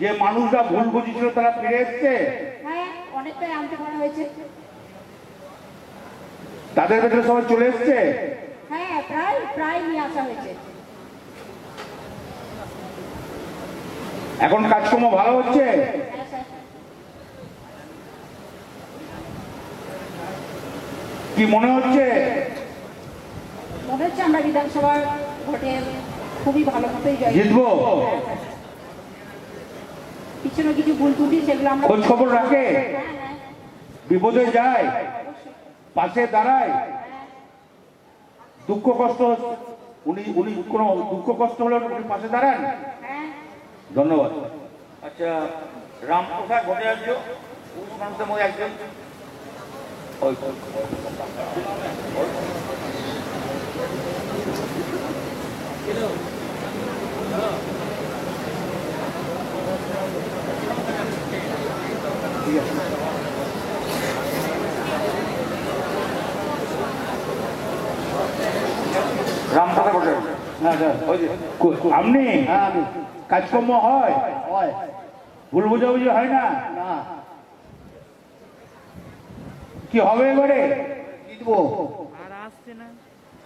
যে মানুষরা ভুল বুঝেছিল তারা ফিরে এসছে? হ্যাঁ অনেকটাই আনতে পারা হয়েছে। তাদের ভেতরে সবাই চলে এসছে? হ্যাঁ প্রায় প্রায় নিয়ে আসা হয়েছে। এখন কাজকর্ম ভালো হচ্ছে? হ্যাঁ কি মনে হচ্ছে? মনে হচ্ছে আমরা বিধানসভার ভোটে খুবই ভালো মতোই জয়। কিছু ভুল ত্রুটি সেগুলো আমরা খোঁজ খবর রাখে। বিপদে যায় পাশে দাঁড়ায়। দুঃখ কষ্ট উনি উনি কোনো দুঃখ কষ্ট হলে উনি পাশে দাঁড়ান। ধন্যবাদ। আচ্ছা রামপ্রসাদ ভট্টাচার্য পুরুষ মানুষের মধ্যে একজন। ওই। হ্যাঁ স্যার। ওই যে কো- আপনি? হ্যাঁ কাজকর্ম হয়? হয়। ভুল বুঝাবুঝি হয় না? না। কি হবে এবারে?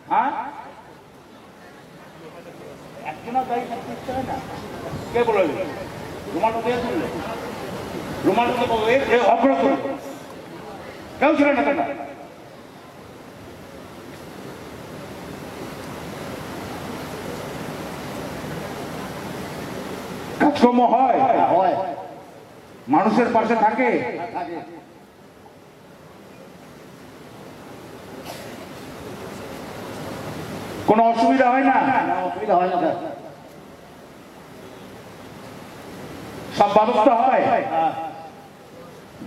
হ্যাঁ? গাড়ি থাকতে ইচ্ছে হয় না। কে বলে কেউ ছিল না কাজকর্ম হয়। মানুষের পাশে থাকে। কোনো অসুবিধা হয় না? না, অসুবিধা হয় না সব ব্যবস্থা হয়।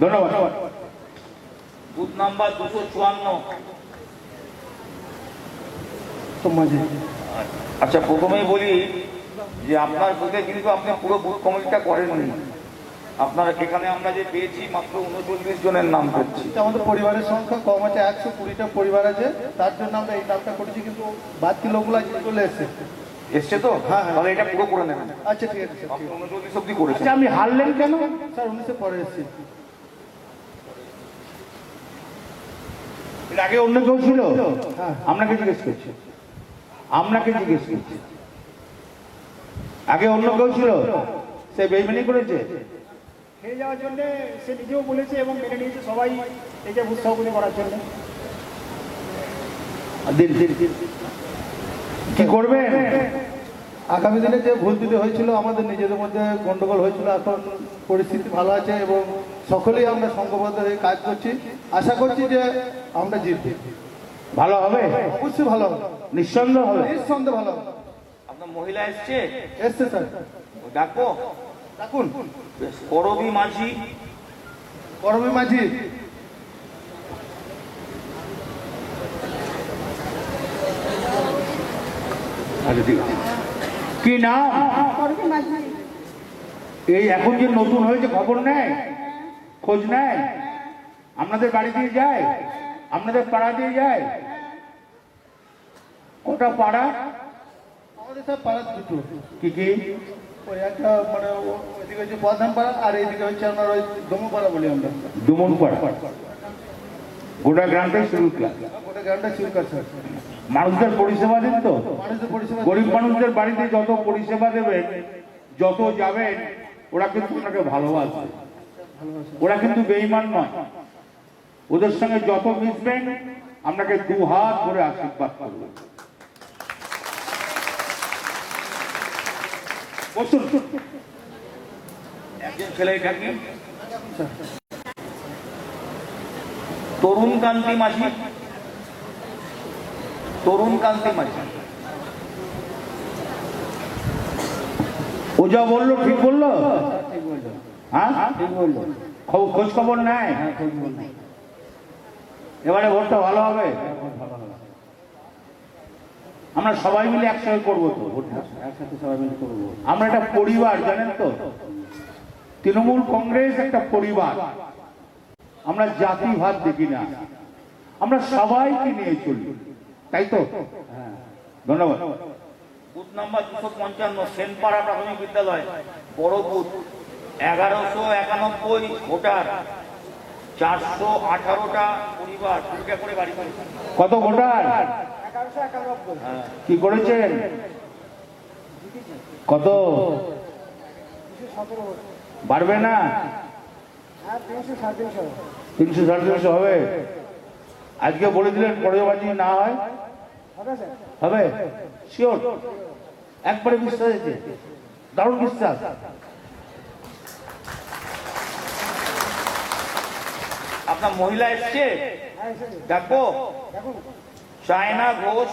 ধন্যবাদ। বুথ নাম্বার দুশো চুয়ান্ন। আচ্ছা প্রথমেই বলি যে আপনার বুথে কিন্তু আপনি পুরো বুথ কমিটিটা করেননি আপনার এখানে আমরা যে পেয়েছি মাত্র উনচল্লিশ জনের নাম পেয়েছি আমাদের পরিবারের সংখ্যা কম আছে একশো কুড়িটা পরিবার আছে তার জন্য আমরা এই নামটা করেছি কিন্তু বাকি লোকগুলো চলে এসছে। এসছে তো? হ্যাঁ, হ্যাঁ। তাহলে এটা পুরো করে নেবেন। আচ্ছা ঠিক আছে উনচল্লিশ অব্দি করেছেন। আচ্ছা আপনি হারলেন কেন? স্যার উনিশে পরে এসছে আগে অন্য কেউ ছিল? হ্যাঁ। আপনাকে জিজ্ঞেস করছি। আপনাকে জিজ্ঞেস করছি। আগে অন্য কেউ ছিল? সে বেইমানি করেছে? খেয়ে যাওয়ার জন্য সে নিজেও বলেছে এবং মেনে নিয়েছে সবাই এই যে উৎসবগুলি করার জন্য। দিন দিন দিন। কি করবেন? আগামী দিনে যে ভুল দিতে হয়েছিল আমাদের নিজেদের মধ্যে গন্ডগোল হয়েছিল। এখন পরিস্থিতি ভালো আছে এবং সকলেই আমরা সংঘবদ্ধ হয়ে কাজ করছি। আশা করছি যে আমরা জিতব। ভালো হবে? অবশ্যই ভালো হবে। নিঃসন্দেহ হবে? নিঃসন্দেহে ভালো হবে। আপনার মহিলা এসছে? এসছে স্যার। ও ডাকবো ডাকুন। বেশ, করবি মাঝি? করবি মাঝি আচ্ছা ঠিক আছে কি নাম? এই এখন যে নতুন হয়েছে খবর নেয়? খোঁজ নেয়? আপনাদের বাড়ি দিয়ে যায়? আপনাদের পাড়া দিয়ে যায়? কটা পাড়া? আমাদের স্যার পাড়া দুটো। কি কি? ওই একটা মানে ওইদিকে হচ্ছে প্রধান পাড়া আর এইদিকে হচ্ছে আপনার ওই দমু পাড়া বলি আমরা। ডুমন পাড়া। গোটা গ্রামটাই শুরু গোটা গ্রামটা চুরকার স্যার মানুষদের পরিষেবা দিন তো? গরিব মানুষদের বাড়িতে যত পরিষেবা দেবেন যত যাবেন ওরা কিন্তু আপনাকে ভালোবাসবে ওরা কিন্তু বেইমান নয়। ওদের সঙ্গে যত মিশবেন আপনাকে দু হাত ধরে আশীর্বাদ করবে। বসুন। একজন ছেলে ডাকি তরুণ কান্তি মাঝি তরুণ কান্তি মাঝি ও যা বলল, ঠিক বলল? হ্যাঁ? খোঁজ খবর বলল এবারে ভোটটা ভালো হবে? আমরা সবাই মিলে একসঙ্গে করব তো আমরা একটা পরিবার, জানেন তো? তৃণমূল কংগ্রেস একটা পরিবার। আমরা জাতি ভাত দেখি না। আমরা সবাইকে নিয়ে চলি। তাই তো? হ্যাঁ ধন্যবাদ। বুথ নাম্বার দুশো পঞ্চান্ন সেনপাড়া প্রাথমিক বিদ্যালয় বড় বুথ এগারোশো একানব্বই ভোটার চারশো আঠারোটা পরিবার দুটা করে বাড়ি করেছে কত ভোটার? হ্যাঁ কি করেছেন? কত? বাড়বে না? তিনশো সাড়ে তিনশো হবে। আজকে বলে দিলেন পরের বাজি না হয়। হবে? শিওর একবারে বিশ্বাস আছে দারুণ বিশ্বাস আপনার মহিলা এসছে? দেখুন চায়না ঘোষ।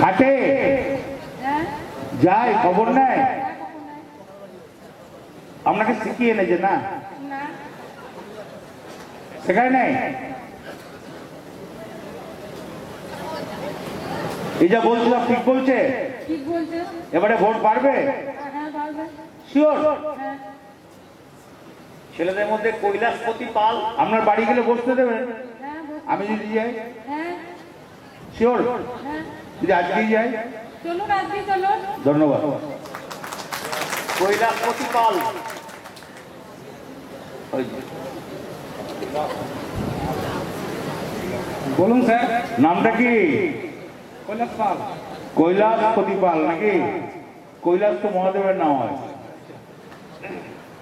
খাটে। হ্যাঁ? যায় খবর নেয়? আপনাকে শিখিয়ে এনেছে না। না। শেখায় নাই? এই যা বলছিল ঠিক বলছে? ঠিক বলছে। এবারে ভোট পারবে হ্যাঁ শিওর হ্যাঁ। ছেলেদের মধ্যে কৈলাসপতি পাল আপনার বাড়ি গেলে বসতে দেবেন হ্যাঁ আমি যদি যাই? হ্যাঁ। শিওর হ্যাঁ। যদি আজকেই যাই? চলুন ধন্যবাদ। কৈলাসপতি পাল। বলুন স্যার নামটা কি? কৈলাস পাল। কৈলাস প্রতিপাল নাকি? কৈলাস তো মহাদেবের নাম হয়।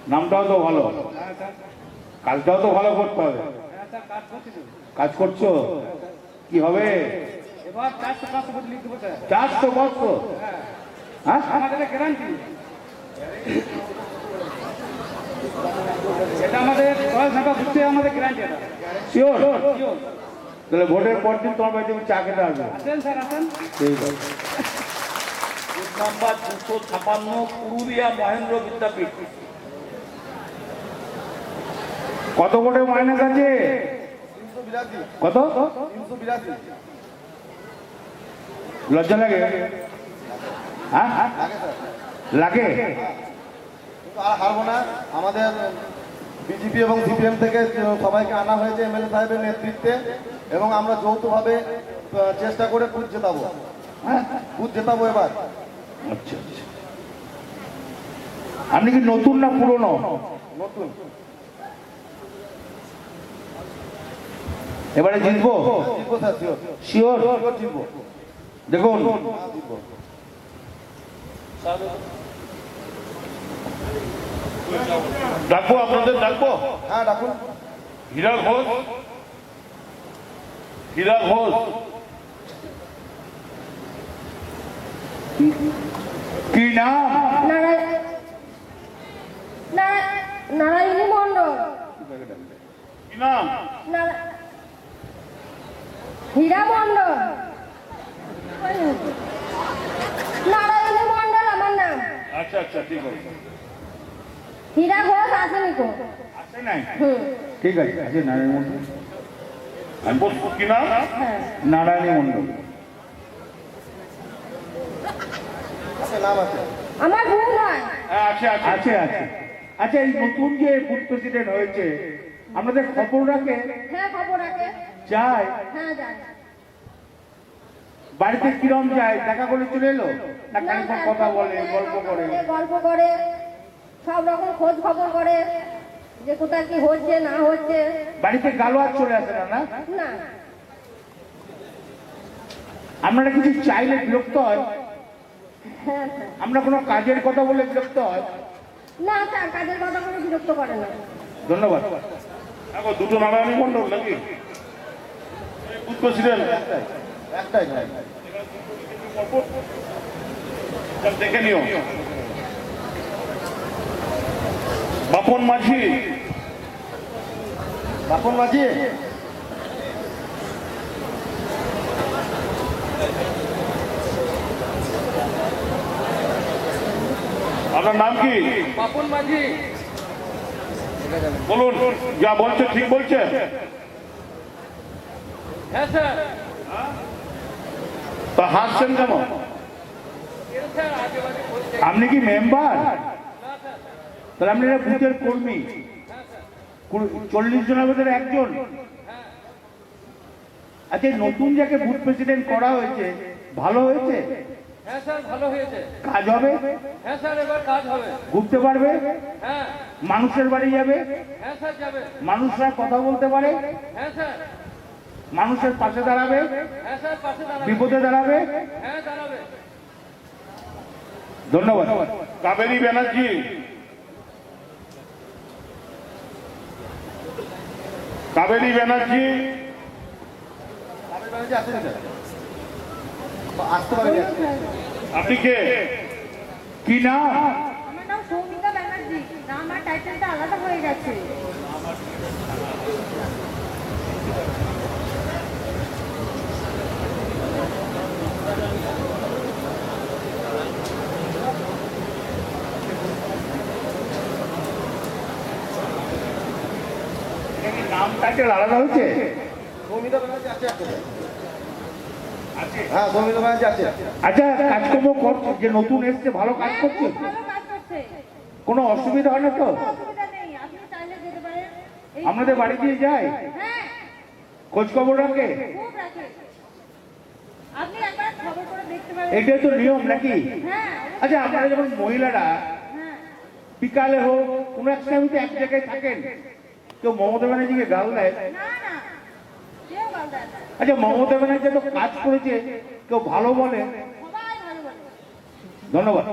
নামটাও তো ভালো। কাজটাও তো ভালো করতে হবে। কাজ করছি? কি হবে? চারশো পাঁচশো হ্যাঁ আমাদের গ্যারান্টি এটা আমাদের দশ টাকা বুঝতে আমাদের গ্যারান্টি শিওর তাহলে ভোটের পর দিন তোমার বাড়িতে আমি চা খেতে আসবে। আসেন স্যার আসেন। ঠিক আছে। নাম্বার দুশো ছাপান্ন পুরুলিয়া মহেন্দ্র বিদ্যাপীঠ। কত ভোটের মাইনাস আছে? কত? লজ্জা লাগে? হ্যাঁ? লাগে লাগে? আর হারবো না। আমাদের বিজেপি এবং সিপিএম থেকে সবাইকে আনা হয়েছে এমএলএ সাহেবের নেতৃত্বে এবং আমরা যৌথভাবে চেষ্টা করে বুথ জেতাবো। হ্যাঁ? বুথ জেতাবো এবার। আচ্ছা আচ্ছা। আপনি কি নতুন না পুরনো? নতুন। এবারে জিতবো? শিওর দেখুন। হ্যাঁ, জিতবো। ডাকবো আপনাদের ডাকবো? হ্যাঁ ডাকুন। হীরা ঘোষ? হীরা ঘোষ? কি নাম? নারায়ণ মণ্ডল। কি নাম? হীরা মণ্ডল। নারায়ণী মণ্ডল আমার নাম। আচ্ছা আচ্ছা ঠিক আছে। হীরা ঘোষ আসেনি কো আছে নাই? হুম। ঠিক আছে আছে নারায়ণ মন্ডল আমি বলব কি নাম? হ্যাঁ। নারায়ণী মন্ডল আমার ভুল হয়। আছে আচ্ছা এই নতুন যে বুথ প্রেসিডেন্ট হয়েছে আমাদের খবর রাখে? হ্যাঁ খবর রাখে। যায়? হ্যাঁ যাই বাড়িতে কিরম যায়? দেখা করে চলে এলো? না না, কথা বলে গল্প করে? বলে, গল্প করে। সব রকম খোঁজ খবর করে যে কোথায় কি হচ্ছে না হচ্ছে। বাড়িতে গালো আর চলে আসে না না? না। আপনারা কিছু চাইলে বিরক্ত হয়। হ্যাঁ স্যার আমরা কোনো কাজের কথা বলে বিরক্ত হয়। না স্যার কাজের কথা বলে বিরক্ত করে না। ধন্যবাদ। এখন দুটো নারায়ণী মন্ডল নাকি? বুথ প্রেসিডেন্ট একটাই। দেখে নিও। বাপন মাঝি। বাপন মাঝি। আপনার নাম কি? বাপন মাঝি। বলুন যা বলছে ঠিক বলছে? হ্যাঁ স্যার। তা হাসছেন কেন? আপনি কি মেম্বার? তাহলে আপনি একটা বুথের কর্মী। চল্লিশ জনের ভেতরে একজন। আচ্ছা নতুন যাকে বুথ প্রেসিডেন্ট করা হয়েছে ভালো হয়েছে? হ্যাঁ স্যার ভালো হয়েছে। কাজ হবে? হ্যাঁ স্যার এবার কাজ হবে। ঘুরতে পারবে? হ্যাঁ। মানুষের বাড়ি যাবে? হ্যাঁ স্যার যাবে। মানুষরা কথা বলতে পারে? হ্যাঁ স্যার। মানুষের পাশে দাঁড়াবে? হ্যাঁ স্যার পাশে দাঁড়াবে। বিপদে দাঁড়াবে? হ্যাঁ দাঁড়াবে। ধন্যবাদ। কাবেরী ব্যানার্জি। কাবেরী ব্যানার্জি আপনি কে? কি না ব্যানার্জি। টাইটেলটা আলাদা হয়ে গেছে। নাম টাইটেল আলাদা ব্যানার্জি আছে হ্যাঁ ব্যানার্জি আছে। আচ্ছা কাজকর্ম করছে যে নতুন এসছে ভালো কাজ হ্যাঁ, করছে? ভালো কাজ করছে। কোনো অসুবিধা হয় না তো? কোনো অসুবিধা নেই আপনি চাইলে যেতে পারেন। এই- আপনাদের বাড়ি দিয়ে যায় হ্যাঁ। খোঁজ খবর রাখে? খুব রাখে। আপনি একবার খবর করে দেখতে পারেন। এটাই তো নিয়ম নাকি? হ্যাঁ। আচ্ছা আপনারা যখন মহিলারা হ্যাঁ। বিকালে হোক কোনো এক সময় এক জায়গায় থাকেন। কেউ মমতা ব্যানার্জিকে গাল দেয়? আচ্ছা মমতা ব্যানার্জি তো কাজ করেছে কেউ ভালো বলে? সবাই ভালো বলে ধন্যবাদ।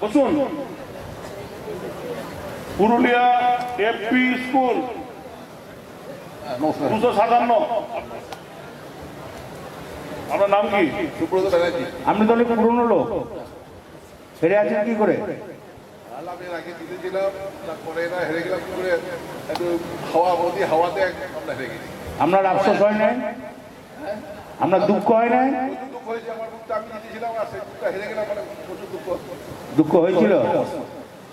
বসুন। পুরুলিয়া এফপি স্কুল দুশো সাতান্ন। আপনার নাম কি? সুব্রত ব্যানার্জি। আপনি তাহলে পুরনো লোক। হেরে আছেন কি করে? আমি আগে জিতেছিলাম তারপরে না হেরে গেলাম করে একটু হাওয়া বদি হাওয়াতে আমরা হেরে গেছি। আপনার আফসোস হয় নাই? আপনার দুঃখ হয় নাই? দুঃখ হয়েছে আমার মুখটা আমি জিতেছিলাম আর সেই মুখটা হেরে গেলাম মানে প্রচুর দুঃখ। দুঃখ হয়েছিল?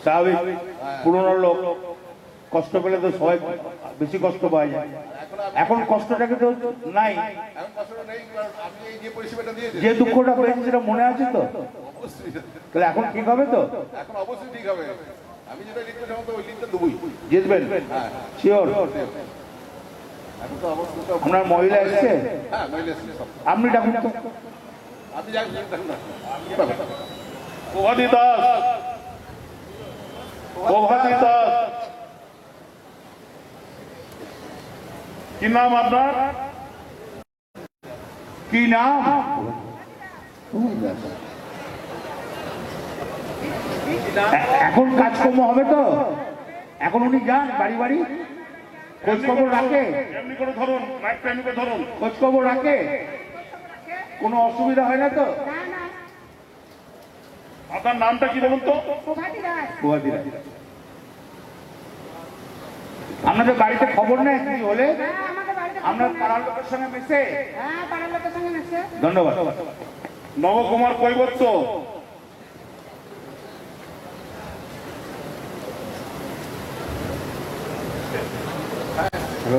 স্বাভাবিক। পুরনো লোক কষ্ট পেলে তো সবাই বেশি কষ্ট পাওয়া যায় এখন কষ্টটাকে তো নাই। যে দুঃখটা পেয়েছি সেটা মনে আছে তো? তাহলে এখন ঠিক হবে তো? এখন অবশ্যই ঠিক হবে। আমি যেটা লিখতে চাই তো ওই লিখতে দেবই। জিতবেন? শিওর এখন তো অবশ্যই তো আপনার মহিলা এসছে? হ্যাঁ আপনি ডাকুন তো। আপনি প্রভাতী দাস। প্রভাতী দাস। কি নাম আপনার? কি নাম? এ- এখন কাজকর্ম হবে তো। এখন উনি যান বাড়ি বাড়ি। খোঁজ খবর রাখে। এমনি করে ধরুন মাইকটা এমনি করে ধরুন। খোঁজ খবর রাখে। কোনো অসুবিধা হয় না তো? না না আপনার নামটা কি বলুন তো। আপনাদের বাড়িতে খবর নেই কি হলে? হ্যাঁ আমাদের বাড়িতে আপনার পাড়ার লোকের সঙ্গে মিশে? হ্যাঁ পাড়ার লোকের সঙ্গে মেশে। ধন্যবাদ। নবকুমার কৈবত্য।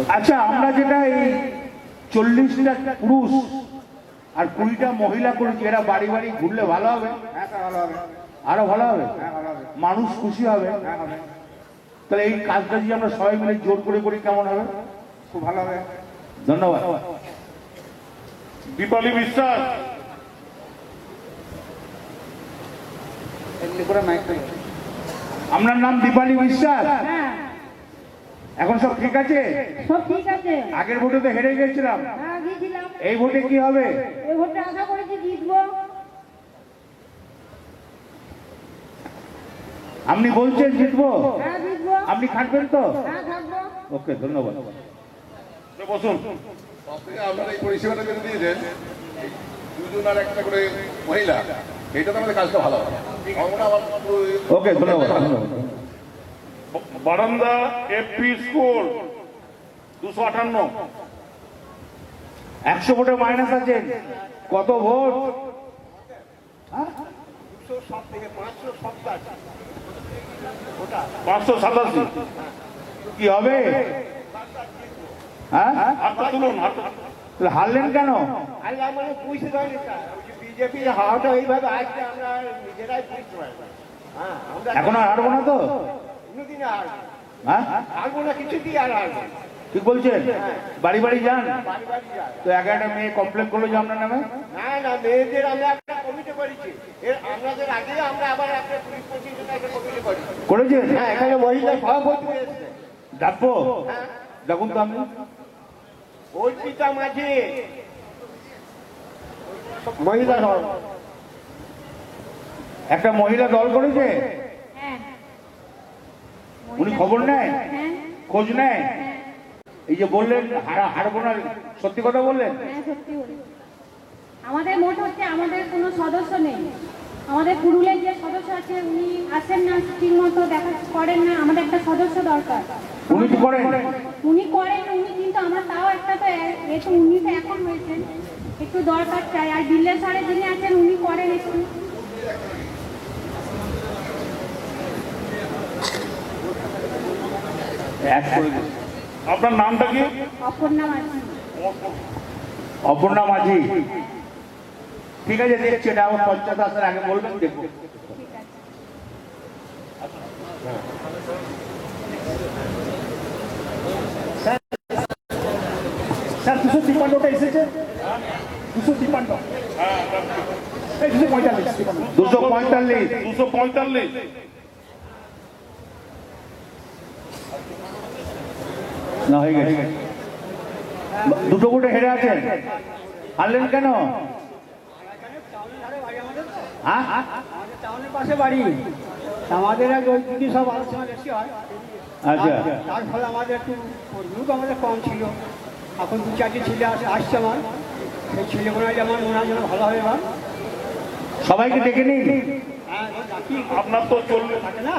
আচ্ছা আমরা যেটা এই চল্লিশটা পুরুষ আর কুড়িটা মহিলা করেছি এরা বাড়ি বাড়ি ঘুরলে ভালো হবে? আরও ভালো হবে? মানুষ খুশি হবে? তাহলে এই কাজটা যদি আমরা সবাই মিলে জোর করে করি কেমন হবে? খুব ভালো হবে। ধন্যবাদ। দীপালি বিশ্বাস। আপনার নাম দীপালি বিশ্বাস? হ্যাঁ। এখন সব ঠিক আছে? সব ঠিক আছে। আগের ভোটে তো হেরে গেছিলাম হ্যাঁ এই ভোটে কি হবে? এই ভোটে আশা করেছি জিতবো। আপনি বলছেন জিতবো? হ্যাঁ আপনি খাটবেন তো? হ্যাঁ ওকে ধন্যবাদ। বসুন। আপনারা এই পরিষেবাটা যেটা দিয়েছেন দুজন আর একটা করে মহিলা এটা তো আমাদের কাজটা ভালো ওকে ধন্যবাদ ধন্যবাদ। বারান্দা এফপি স্কুল দুশো আটান্ন একশো ভোটে মাইনাস আছেন কত ভোট? পাঁচশো সাতাশি। কি হবে? হ্যাঁ? হারলেন কেন। হ্যাঁ এখন আর হারবো না তো? হ্যাঁ। ঠিক বলছেন? বাড়ি বাড়ি যান? তো একটা মেয়ে কমপ্লেন করল যে আপনার নামে? না না মেয়েদের আমরা একটা কমিটি করেছি। আপনাদের আগে আমরা আবার একটা পুলিশ পঁচিশ জন একটা কমিটি করি করেছেন? হ্যাঁ এখানে মহিলা সভাপতি ডাকবো? দেখুন তো আমি অর্পিতা মাঝি। মহিলা সভাপতি। একটা মহিলা দল করেছে? উনি খবর নেয়? খোঁজ নেয়? এই যে বললেন হারা- হারবো না সত্যি কথা বললেন? হ্যাঁ সত্যি বলি আমাদের মোট হচ্ছে আমাদের কোনো সদস্য নেই। আমাদের পুরুলের যে সদস্য আছে উনি আসেন না ঠিক মতো দেখা করেন না। আমাদের একটা সদস্য দরকার। উনি তো করেন? উনি করেন উনি কিন্তু আমার তাও একটা তো এ- এ তো উনি তো এখন হয়েছেন। একটু দরকার চাই। আর বিল্লের সারে যিনি আছেন উনি করেন একটু এক করে দিন। আপনার নামটা কি? অপর্ণা মাঝি। ঠিক আছে দেখছি এটা আমার পঞ্চায়েত আসার আগে বলবেন দেখব। স্যার দুশো তিপ্পান্নটা এসেছে? দুশো তিপ্পান্ন। দুশো পঁয়তাল্লিশ। দুশো পঁয়তাল্লিশ। দুশো পঁয়তাল্লিশ। না হয়ে গেছে। দুটো কোটে হেরে আছেন হারলেন কেন? হ্যাঁ? টাউনের পাশে বাড়ি। আমাদের আগে ওই দিদি সব আলোচনা বেশি হয়। আচ্ছা। তার ফলে আমাদের একটু লোক আমাদের কম ছিল। এখন দু চারটি ছেলে আসে আসছে আমার। সেই ছেলেগুলো যেমন ওনার জন্য ভালো এবার। সবাইকে ডেকে নিন। হ্যাঁ আপনার তো চল্লিশ থাকে না?